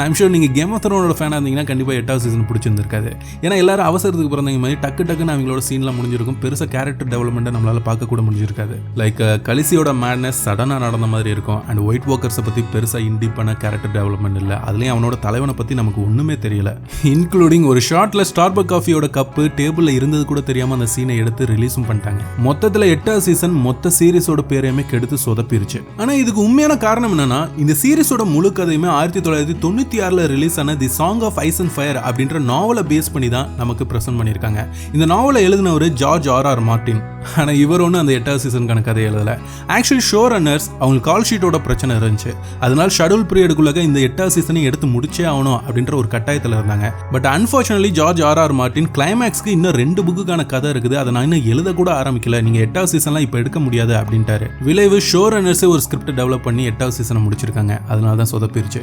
I'm sure நீங்கள் game of த்ரோனோட ஃபேனாக இருந்தீங்கன்னா கண்டிப்பாக எட்டாவது சீசன் பிடிச்சிருந்திருக்காது. ஏன்னா எல்லாரும் அவசரத்துக்கு பிறந்தவங்க மாதிரி டக்கு டக்குன்னு அவங்களோட சீன்லாம் முடிஞ்சிருக்கும். பெருசாக கேரக்டர் டெவலப்மெண்ட்டை நம்மளால் பார்க்க கூட முடிஞ்சிருக்காது. லைக் கலிசியோட மேட்னஸ் சடனாக நடந்த மாதிரி இருக்கும். அண்ட் ஒயிட் வாக்கர்ஸை பற்றி பெருசாக இண்டிப்பான கேரக்டர் டெவலப்மெண்ட் இல்லை. அதுலேயும் அவனோட தலைவனை பற்றி நமக்கு ஒன்றுமே தெரியல. இன்க்ளூடிங் ஒரு ஷார்ட்டில் ஸ்டார்பக் காஃபியோட கப்பு டேபிளில் இருந்தது கூட தெரியாமல் அந்த சீனை எடுத்து ரிலீஸும் பண்ணிட்டாங்க. மொத்தத்தில் எட்டாவது சீசன் மொத்த சீரிஸோட பேரையுமே கெடுத்து சொதப்பிருச்சு. ஆனால் இதுக்கு உண்மையான காரணம் என்னன்னா இந்த சீரிஸோட முழு கதையுமே ஆயிரத்தி தொள்ளாயிரத்தி தொண்ணூற்றி ஆறில் ரிலீஸ் ஆன the song of ice and fire அப்படின்ற நாவலை பேஸ் பண்ணி தான் நமக்கு ப்ரெசென்ட் பண்ணியிருக்காங்க. இந்த நாவலை எழுதினவர் ஜார்ஜ் ஆர் ஆர் மார்டின் ஆனால் இவர் ஒன்றும் அந்த எட்டாவது சீசனுக்கான கதை எழுதலை. ஆக்சுவலி ஷோ ரன்னர்ஸ் அவங்க கால் ஷீட்டோட பிரச்சனை இருந்துச்சு. அதனால ஷெடியூல் பீரியடுக்குள்ளாக இந்த எட்டாவது சீசனை எடுத்து முடிச்சே ஆகணும் அப்படின்ற ஒரு கட்டாயத்தில் இருந்தாங்க. But unfortunately George R R Martin கிளைமேக்ஸ்க்கு இன்னும் ரெண்டு புக்குக்கான கதை இருக்குது. அதை நான் இன்னும் எழுத கூட ஆரம்பிக்கல. நீங்க எட்டாவது சீசன்லாம் இப்போ எடுக்க முடியாது அப்படின்ட்டாரு. விளைவு ஷோ ரன்னர்ஸே ஒரு ஸ்கிரிப்ட் டெவலப் பண்ணி எட்டாவது சீசனை முடிச்சிருக்காங்க. அதனால தான் சொதப்பிருச்சு.